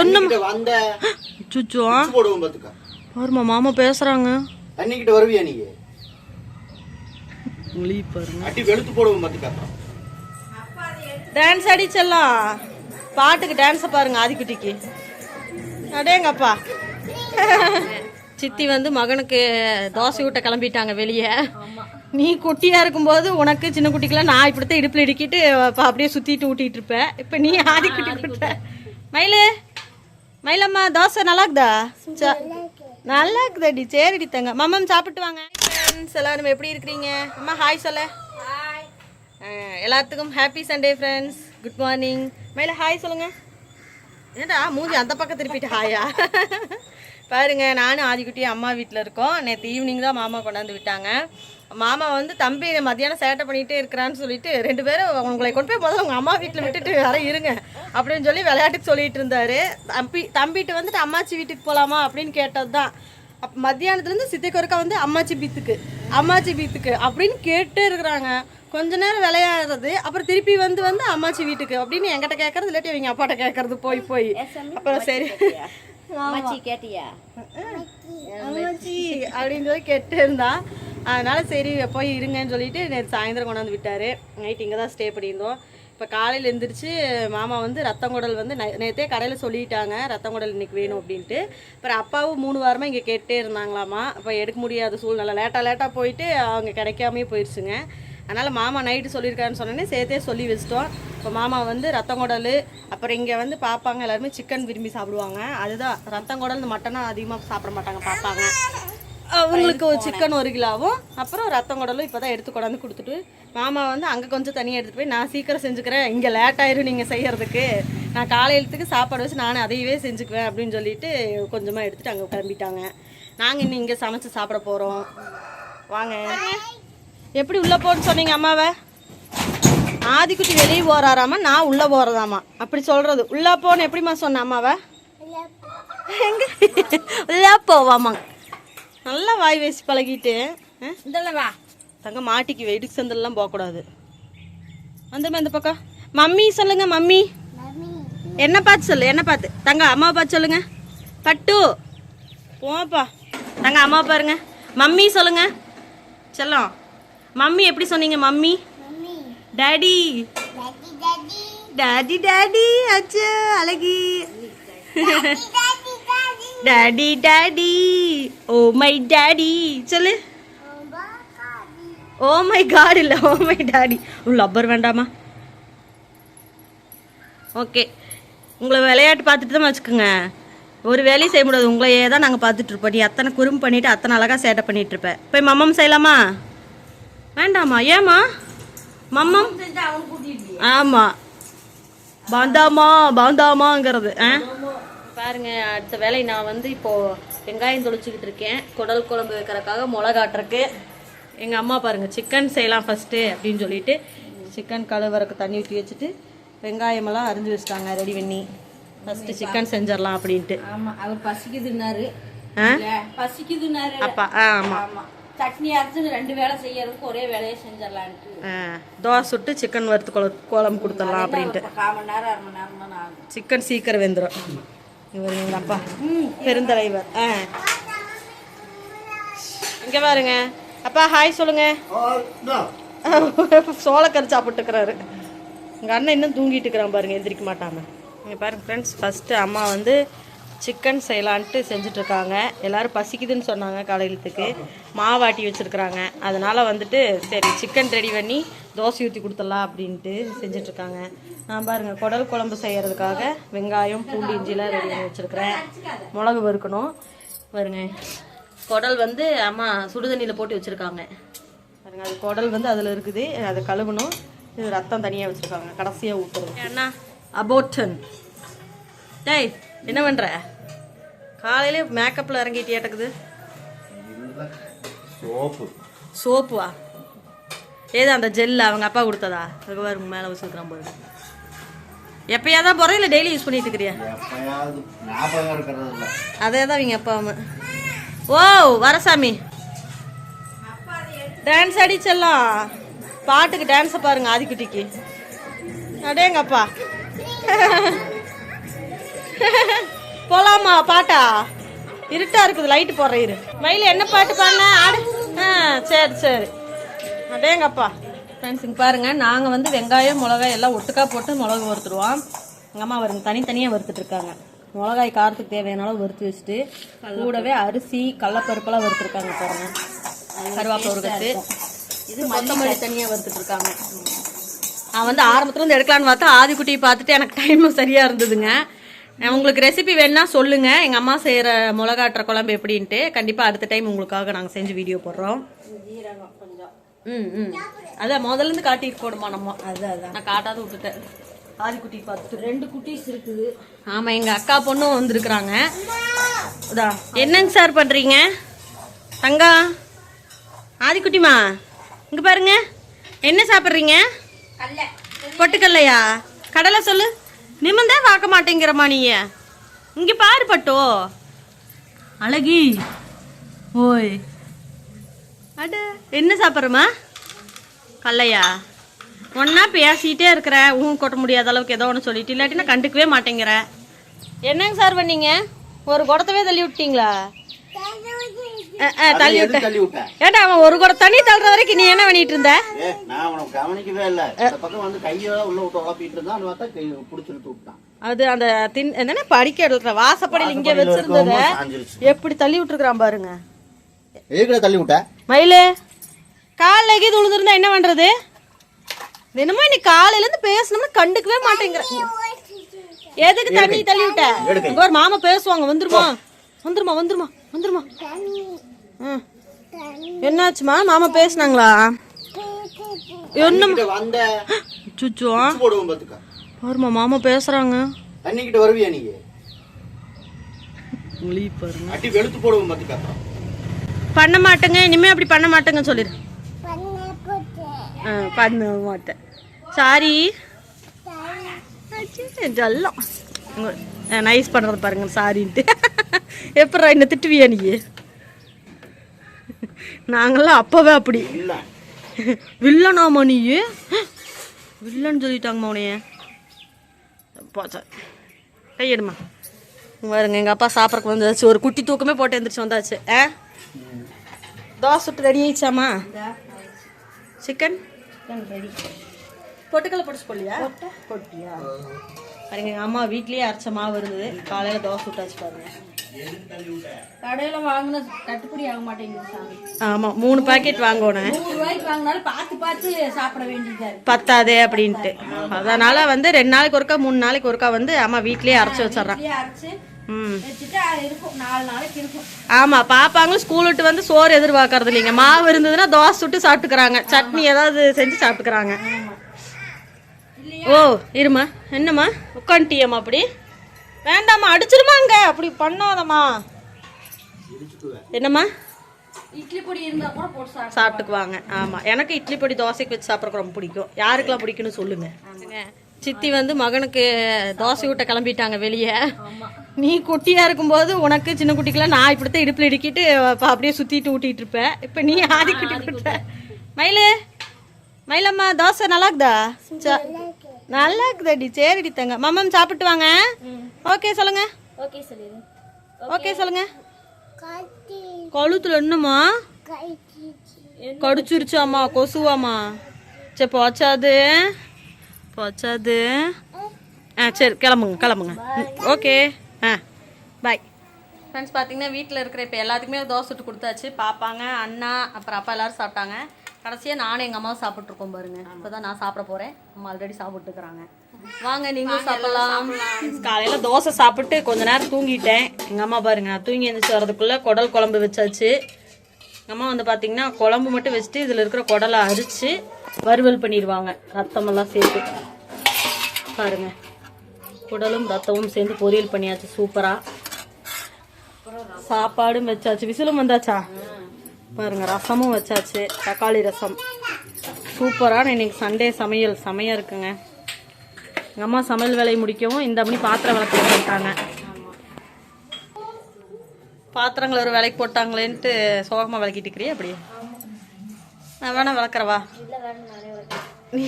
என்ன கிட்ட வந்த சுச்சோ போடுவோம் பாத்துக்க. பாருமா மாமா பேசுறாங்க. தண்ணி கிட்ட வருவியா நீங்க மொழி பாருங்க. அடி வெளுத்து போடுவோம் பாத்துக்க. டான்ஸ் அடிச்செல்லாம் பாட்டுக்கு டான்ஸை பாருங்க ஆதிக்குட்டிக்கு. அடேங்கப்பா சித்தி வந்து மகனுக்கு தோசை ஊட்ட கிளம்பிட்டாங்க வெளியே. நீ குட்டியா இருக்கும்போது உனக்கு சின்ன குட்டிக்கெல்லாம் நான் இப்படித்தான் இடுப்புல இடிக்கிட்டு அப்ப அப்படியே சுத்திட்டு ஊட்டிட்டு இருப்பேன். இப்ப நீ ஆதிக்குட்டி விட்ட மயிலு மயிலம்மா தோசை நல்லா இருக்குதா ச- நல்லா இருக்குதாடி சரிடி தங்க. மம்மம் சாப்பிட்டு வாங்க. ஃப்ரெண்ட்ஸ் எல்லாரும் எப்படி இருக்கிறீங்க? அம்மா ஹாய் சொல்ல. எல்லாத்துக்கும் happy Sunday friends good morning மயில ஹாய் சொல்லுங்க. ஏண்டா மூஞ்சி அந்த பக்கம் திருப்பிட்டு ஹாயா பாருங்க நானும் ஆதிக்குட்டி அம்மா வீட்டில் இருக்கோம். நேற்று ஈவினிங் தான் மாமா கொண்டாந்து விட்டாங்க. மாமா வந்து தம்பி மத்தியானம் சேட்டை பண்ணிகிட்டே இருக்கிறான்னு சொல்லிட்டு ரெண்டு பேரும் உங்களை கொண்டு போய் முதல்ல உங்கள் அம்மா வீட்டில் விட்டுட்டு வர இருங்க அப்படின்னு சொல்லி விளையாட்டுக்கு சொல்லிட்டு இருந்தாரு. தம்பி தம்பிட்டு வந்துட்டு அம்மாச்சி வீட்டுக்கு போகலாமா அப்படின்னு கேட்டது தான் அப்போ மத்தியானத்துலேருந்து சித்திக்கு ஒருக்கா வந்து அம்மாச்சி பீத்துக்கு அம்மாச்சி பீத்துக்கு அப்படின்னு கேட்டே இருக்கிறாங்க. கொஞ்ச நேரம் விளையாடுறது அப்புறம் திருப்பி வந்து வந்து அம்மாச்சி வீட்டுக்கு அப்படின்னு என்கிட்ட கேட்கறது இல்லாட்டி அவங்க அப்பாட்ட கேட்கறது போய் போய். அப்புறம் சரி. அம்மாச்சி கேட்டியா? அம்மாச்சி அப்படின்னு சொல்லி கேட்டு இருந்தா. அதனால சரி போய் இருங்கன்னு சொல்லிட்டு நேற்று சாயந்தரம் கொண்டாந்து விட்டாரு. நைட் இங்கே தான் ஸ்டே பண்ணியிருந்தோம். இப்போ காலையில் எந்திரிச்சு மாமா வந்து ரத்தம் குடல் வந்து நே- நேத்தே கடையில் சொல்லிட்டாங்க ரத்தம் குடல் இன்னைக்கு வேணும் அப்படின்ட்டு. அப்புறம் அப்பாவும் மூணு வாரமாக இங்கே கேட்டே இருந்தாங்களாமா. அப்போ எடுக்க முடியாத சூழ்நிலை. லேட்டாக லேட்டாக போயிட்டு அவங்க கிடைக்காமே போயிடுச்சுங்க அதனால் மாமா நைட்டு சொல்லியிருக்காருன்னு சொன்னோன்னே சேர்த்தே சொல்லி வச்சிட்டோம். இப்போ மாமா வந்து ரத்தங்குடல் அப்புறம் இங்கே வந்து பார்ப்பாங்க எல்லாருமே சிக்கன் விரும்பி சாப்பிடுவாங்க. அதுதான் ரத்தங்குடல் மட்டனாக அதிகமாக சாப்பிட மாட்டாங்க பார்ப்பாங்க அவங்களுக்கு ஒரு சிக்கன் ஒரு கிலோவும் அப்புறம் ரத்தங்குடலும் இப்போ தான் எடுத்து கொண்டாந்து கொடுத்துட்டு மாமா வந்து அங்கே கொஞ்சம் தனியாக எடுத்துகிட்டு போய் நான் சீக்கிரம் செஞ்சுக்கிறேன். இங்கே லேட் ஆயிரும் நீங்கள் செய்கிறதுக்கு நான் காலையிலத்துக்கு சாப்பாடு வச்சு நானும் அதையவே செஞ்சுக்குவேன் அப்படின்னு சொல்லிட்டு கொஞ்சமாக எடுத்துகிட்டு அங்கே கிளம்பிட்டாங்க. நாங்கள் இன்னும் இங்கே சமைச்சு சாப்பிட போகிறோம் வாங்க. எப்படி உள்ளே போன்னு சொன்னீங்க அம்மாவை? ஆதிக்குட்டி வெளியே போறாராமா? நான் உள்ளே போகிறதாமா அப்படி சொல்கிறது உள்ளே போன்னு எப்படிம்மா சொன்ன அம்மாவை? எங்க? உள்ளே போவாமா? நல்லா வாய் பேசி பழகிட்டு வா. தங்க மாட்டிக்கு வெயிட்டுக்கு சந்தல்லாம் போகக்கூடாது. வந்துமா இந்த பக்கம். மம்மி சொல்லுங்க மம்மி. என்ன பார்த்து சொல்லு என்ன பார்த்து? தங்க அம்மா பார்த்து சொல்லுங்க. பட்டு. போப்பா தங்க அம்மா பாருங்க. மம்மி சொல்லுங்க. செல்லம். மம்மி எப்படி சொன்னீங்க மம்மி? டாடி டாடி டாடி அச்சா அழகி. Daddy daddy oh my daddy சொல்லு. ஓ மை காட் இல்லை ஓ மை டாடி லப்பர் வேண்டாமா? ஓகே உங்களை விளையாட்டு பார்த்துட்டு தான் வச்சுக்கோங்க. ஒரு வேலையும் செய்ய முடியாது. உங்களையே தான் நாங்கள் பார்த்துட்டு இருப்போம். நீ அத்தனை குறும்பு பண்ணிட்டு அத்தனை அழகாக சேட்டை பண்ணிட்டு இருப்ப. போய் மம்மம் செய்யலாமா? வேண்டாமா ஏமா மம்மம்? ஆமாம் பாந்தாமா பாந்தாமாங்கிறது ஆ? பாருங்க அடுத்த வேலை நான் வந்து இப்போ வெங்காயம் தொளிச்சுக்கிட்டு இருக்கேன். குடல் குழம்பு வைக்கிறதுக்காக மிளகாட்டுறக்கு எங்கள் அம்மா பாருங்க சிக்கன் செய்யலாம் ஃபஸ்ட்டு அப்படின்னு சொல்லிட்டு சிக்கன் கழுவுறக்கு தண்ணி ஊற்றி வச்சுட்டு வெங்காயமெல்லாம் அரிஞ்சு வச்சுட்டாங்க ரெடி பண்ணி. ஃபஸ்ட்டு சிக்கன் செஞ்சிடலாம் அப்படின்ட்டு. ஆமா அவர் பசிக்குதுன்னாரு. பசிக்குதுன்னாரு. அப்பா ஆ ஆமாம் ஆமா. சட்னி அரைச்சு ரெண்டு வேளை செய்யறதுக்கு ஒரே வேலையை செஞ்சிடலான்ட்டு. தோசை சுட்டு சிக்கன் வறுத்து குழ குழம்பு கொடுத்துடலாம் அப்படின்ட்டு. கால் மணி நேரம் அரை மணி நேரம் தான் ஆகும். சிக்கன் சீக்கிரம் வெந்துடும் இவர் எங்கள் அப்பா. பெருந்தலைவர். ஆ. இங்கே பாருங்க. அப்பா ஹாய் சொல்லுங்க. சோளக்கறி சாப்பிட்டுக்கிறாரு. எங்கள் அண்ணன் இன்னும் தூங்கிட்டு இருக்கிறான் பாருங்க எந்திரிக்க மாட்டாம. இங்கே பாருங்க ஃப்ரெண்ட்ஸ் ஃபஸ்ட்டு அம்மா வந்து சிக்கன் செய்யலான்ட்டு செஞ்சுட்ருக்காங்க. எல்லாரும் பசிக்குதுன்னு சொன்னாங்க காலையிலத்துக்கு. மாவாட்டி வச்சுருக்குறாங்க. அதனால் வந்துட்டு சரி சிக்கன் ரெடி பண்ணி தோசை ஊற்றி கொடுத்துடலாம் அப்படின்ட்டு செஞ்சிட்ருக்காங்க. நான் பாருங்கள் குடல் குழம்பு செய்கிறதுக்காக வெங்காயம் பூண்டு இஞ்சிலாம் ரெடி பண்ணி வச்சுருக்கிறேன். மிளகு வறுக்கணும். பாருங்க குடல் வந்து அம்மா சுடுதண்ணியில் போட்டு வச்சுருக்காங்க. பாருங்க அது குடல் வந்து அதில் இருக்குது. அதை கழுவணும். இது ரத்தம் தனியாக வச்சுருக்காங்க. கடைசியாக ஊற்றுறது அண்ணா அபோட்டன் டேய் என்ன பண்ணுற காலையிலே மேக்கப்பில் இறங்கிட்டு ஏட்டக்குது சோப்பு. சோப்புவா? ஏது அந்த ஜெல் அவங்க அப்பா கொடுத்ததா? அதுக்கு பாருங்க மேலே வச்சுருக்குறான் பாருங்க எப்பயா தான் போகிறேன் இல்லை டெய்லி யூஸ் பண்ணிட்டு இருக்கிறியா அதே தான் அவங்க அப்பா அம்மா ஓ வரசாமி. டான்ஸ் அடிச்செல்லாம். பாட்டுக்கு டான்ஸை பாருங்க ஆதிக்குட்டிக்கு. அடேங்கப்பா. போலாமா பாட்டா? இருட்டா இருக்குது லைட்டு போடுற இரு. மயில் என்ன பாட்டு பாடின? ஆடு. ஆ சரி சரி. அடேங்கப்பா ஃப்ரெண்ட்ஸ் இங்கே பாருங்க நாங்கள் வந்து வெங்காயம் மிளகாய் எல்லாம் ஒட்டுக்கா போட்டு மிளகு வறுத்துருவோம். எங்கள் அம்மா வருங்க தனித்தனியாக வறுத்துட்டு இருக்காங்க. மிளகாய் காரத்துக்கு தேவையான அளவு வறுத்து வச்சுட்டு கூடவே அரிசி கடலப்பருப்பெல்லாம் வறுத்துருக்காங்க பாருங்க. கருவேப்பிலை ஒரு கட்டு. இது கொத்தமல்லி தனியாக வறுத்துட்டு இருக்காங்க. நான் வந்து ஆரம்பத்துல இருந்து எடுக்கலான்னு பார்த்தா ஆதிக்குட்டியை பார்த்துட்டு எனக்கு டைம் சரியா இருந்ததுங்க. உங்களுக்கு ரெசிபி வேணும்னா சொல்லுங்க. எங்க அம்மா செய்யற மிளகாட்டுற குழம்பு எப்படின்ட்டு. கண்டிப்பா அடுத்த டைம் உங்களுக்காக நாங்க செஞ்சு வீடியோ போடுறோம். ம் ம். அதான் முதல்ல இருந்து காட்டிட்டு போடுமா நம்ம? அதான் அதான். நான் காட்டாத விட்டுட்டேன். ஆதிக்குட்டி பார்த்துட்டு ரெண்டு குட்டீஸ் இருக்குது. ஆமா எங்க அக்கா பொண்ணும் வந்திருக்கிறாங்க. அதான் என்னங்க சார் பண்றீங்க? தங்கா ஆதிக்குட்டிமா இங்க பாருங்க. என்ன சாப்பிட்றீங்க? கல்ல. பொட்டுக்கல்லையா? கடலை சொல்லு. நிமிந்தே பார்க்க மாட்டேங்கிறமா நீ. இங்கே பாரு பட்டோ. அழகி. ஓய். அட என்ன சாப்பிட்றமா கல்லையா? ஒன்னா பேசிட்டே இருக்கிற ஊன் கொட்ட முடியாத அளவுக்கு ஏதோ ஒன்று சொல்லிட்டு இல்லாட்டி நான் கண்டுக்கவே மாட்டேங்கிற. என்னங்க சார் பண்ணீங்க? ஒரு குடத்தவே தள்ளி விட்டீங்களா தள்ளி எது விட்டேன் தள்ளி விட்டேன் ஏட்டா அவன் ஒரு குடம் தண்ணி தள்ளுற வரைக்கும் நீ என்ன பண்ணிட்டு இருந்த? ஏ நான் உனக்கு கவனிக்கவே இல்லை. இந்த பக்கம் வந்து கையோட உள்ள விட்டு உழப்பிட்டு இருந்தான் அது பார்த்தா கை பிடிச்சிட்டு விட்டான். அது அந்த தின் என்னன்னா படிக்க எடுக்கிற வாசப்படியில் இங்க வச்சிருந்தத. எப்படி தள்ளி விட்டுருக்கான் பாருங்க. எதுக்குள்ள தள்ளி விட்ட? மயிலு காலில் உழுதுருந்தா என்ன பண்றது? தினமும் இன்னைக்கு காலையில இருந்து பேசணும்னு கண்டுக்கவே மாட்டேங்கிற. எதுக்கு தண்ணி தள்ளி விட்ட? ஒரு மாமா பேசுவாங்க வந்துருமா? வந்துருமா வந்துருமா வந்துருமா. என்னாச்சுமா? மாமா பேசுனாங்களா? என்ன சுச்சோ பாருமா மாமா பேசுறாங்க. தண்ணிக்கிட்ட வருவியா நீங்க ஒளி பாருங்க. அடி வெளுத்து போடுவோம் பாத்துக்க பண்ண மாட்டேங்க. இனிமே அப்படி பண்ண மாட்டேங்க சொல்லிடு ஆ, பண்ண மாட்டேன். சாரி. ஜல்லம். நைஸ் பண்ணுறது பாருங்க சாரின்ட்டு. எப்படா என்ன திட்டுவியா நீ? நாங்களாம் அப்பவே அப்படி. இல்ல. வில்லனாமா நீ வில்லன் சொல்லிட்டாங்கம்மா உனைய போச்சா கையெடுமா பாருங்க எங்கள் அப்பா சாப்பிட்றக்கு வந்தாச்சு. ஒரு குட்டி தூக்கமே போட்டு எந்திரிச்சு வந்தாச்சு. ஆ? தோசை சுட்டு ரெடி ஆயிடுச்சாமா சிக்கன் ரெடி பொட்டுக்கல்ல பொடிச்சு போடலையா? போட்டியா? பாருங்க எங்கள் அம்மா வீட்லயே அரைச்ச மாவு இருந்தது. காலையில் தோசை சுட்டாச்சு பாருங்க. கடையில வாங்கின கட்டுப்படி ஆக மாட்டேங்குது சாமி. ஆமாம் மூணு பாக்கெட் வாங்கணும் நூறு ரூபாய்க்கு வாங்கினாலும் பார்த்து பார்த்து சாப்பிட வேண்டியதா பத்தாதே அப்படின்ட்டு. அதனால வந்து ரெண்டு நாளைக்கு ஒருக்கா மூணு நாளைக்கு ஒருக்கா வந்து அம்மா வீட்லயே அரைச்சி வச்சிடறான். ஆமா பாப்பாங்களும் ஸ்கூல் விட்டு வந்து சோறு எதிர்பார்க்கறது இல்லைங்க. மாவு இருந்ததுன்னா தோசை சுட்டு சாப்பிட்டுக்கிறாங்க. சட்னி ஏதாவது செஞ்சு சாப்பிட்டுக்கிறாங்க. ஓ இருமா. என்னம்மா? உட்காந்துட்டியம்மா அப்படி? வேண்டாம்மா அடிச்சிருமா அங்க அப்படி பண்ணாதம்மா. என்னம்மா? இட்லி பொடி இருந்தா கூட போட்டு சாப்பிடு சாப்பிட்டுக்குவாங்க ஆமா. எனக்கு இட்லி பொடி தோசைக்கு வச்சு சாப்பிட்றதுக்கு ரொம்ப பிடிக்கும். யாருக்கெல்லாம் பிடிக்கும்னு சொல்லுங்க. சித்தி வந்து மகனுக்கு தோசை ஊட்ட கிளம்பிட்டாங்க வெளியே. நீ குட்டியா இருக்கும்போது உனக்கு சின்ன குட்டிக்கெல்லாம் நான் இப்படித்தான் இடுப்புல இடுக்கிட்டு அப்ப அப்படியே சுத்திட்டு ஊட்டிட்டு இருப்பேன் இப்ப நீ ஆதி குட்டி கொடுத்த மயிலு மயிலம்மா தோசை நல்லா இருக்குதா ச- நல்லா இருக்குதாடி சரிடி தங்க. மாமம் சாப்பிட்டு வாங்க. ஓகே சொல்லுங்க. ஓகே சொல்லிடு. ஓகே. சொல்லுங்க. கழுத்துல என்னம்மா? கடிச்சிருச்சாம்மா கொசுவாம்மா. சரி போச்சாது. போச்சாது. ஆ சரி கிளம்புங்க கிளம்புங்க. ஓகே. ஆ பாய் ஃப்ரெண்ட்ஸ் பார்த்தீங்கன்னா வீட்டில் இருக்கிற இப்போ எல்லாத்துக்குமே தோசை சுட்டு கொடுத்தாச்சு. பாப்பாங்க அண்ணா அப்புறம் அப்பா எல்லாரும் சாப்பிட்டாங்க. கடைசியாக நானும் எங்கள் அம்மாவும் சாப்பிட்ருக்கோம் பாருங்க. இப்போ தான் நான் சாப்பிட போகிறேன் அம்மா ஆல்ரெடி சாப்பிட்டுக்கிறாங்க வாங்க நீங்களும் சாப்பிடலாம். காலையில் தோசை சாப்பிட்டு கொஞ்ச நேரம் தூங்கிட்டேன். எங்கள் அம்மா பாருங்க நான் தூங்கி எழுந்திரிச்சு வரதுக்குள்ளே குடல் குழம்பு வச்சாச்சு. அம்மா வந்து பார்த்தீங்கன்னா குழம்பு மட்டும் வச்சுட்டு இதில் இருக்கிற குடலை அரிச்சு வறுவல் பண்ணிடுவாங்க. ரத்தமெல்லாம் சேர்த்து. பாருங்க. குடலும் ரத்தமும் சேர்ந்து பொரியல் பண்ணியாச்சு சூப்பரா. சாப்பாடும் வச்சாச்சு. விசிலும் வந்தாச்சா? பாருங்க ரசமும் வச்சாச்சு. தக்காளி ரசம். சூப்பரான இன்னைக்கு சண்டே சமையல். செமையா இருக்குங்க. எங்கள் அம்மா சமையல் வேலையை முடிக்கவும் இந்த மணி பாத்திரம் விளக்க போட்டாங்க பாத்திரங்களை ஒரு விலைக்கு போட்டாங்களேன்ட்டு சோகமாக விளக்கிட்டு இருக்கிறியா அப்படி? நான் வேணா விளக்குறவா? நீ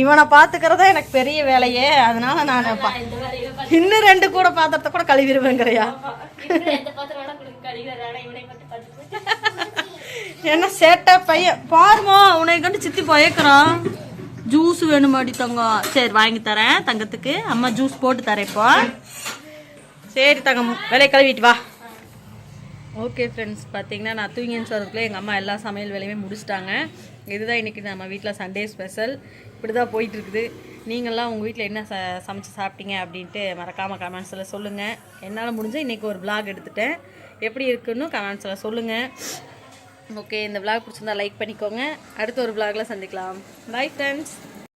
இவனை பார்த்துக்கிறதா எனக்கு பெரிய வேலையே. அதனால நான் இன்னும் ரெண்டு கூட பாத்திரத்தை கூட கழுவிடுவேங்கிறையா? என்ன சேட்டை பையன். பாருமா உன்னை கண்டு சித்தி பயக்கிறான். ஜூஸ் வேணுமாடி தங்கம் சரி வாங்கி தரேன் தங்கத்துக்கு. அம்மா ஜூஸ் போட்டு தரேன் இப்போ. சரி தங்கம் வேலையை கழுவிட்டு வா. ஓகே ஃப்ரெண்ட்ஸ் பார்த்தீங்கன்னா நான் தூங்கின்னு வரதுக்குள்ளே எங்கள் அம்மா எல்லா சமையல் வேலையுமே முடிச்சிட்டாங்க. இதுதான் இன்றைக்கி நம்ம வீட்டில் சண்டே ஸ்பெஷல் இப்படி தான் போயிட்டுருக்குது. நீங்கள்லாம் உங்கள் வீட்டில் என்ன ச சமைச்சு சாப்பிட்டீங்க அப்படின்ட்டு மறக்காமல் கமெண்ட்ஸில் சொல்லுங்கள் என்னால் முடிஞ்ச இன்றைக்கி ஒரு விளாக் எடுத்துட்டேன். எப்படி இருக்குன்னு கமெண்ட்ஸில் சொல்லுங்கள் ஓகே இந்த விளாக் பிடிச்சிருந்தா லைக் பண்ணிக்கோங்க. அடுத்த ஒரு விளாகில் சந்திக்கலாம். Bye friends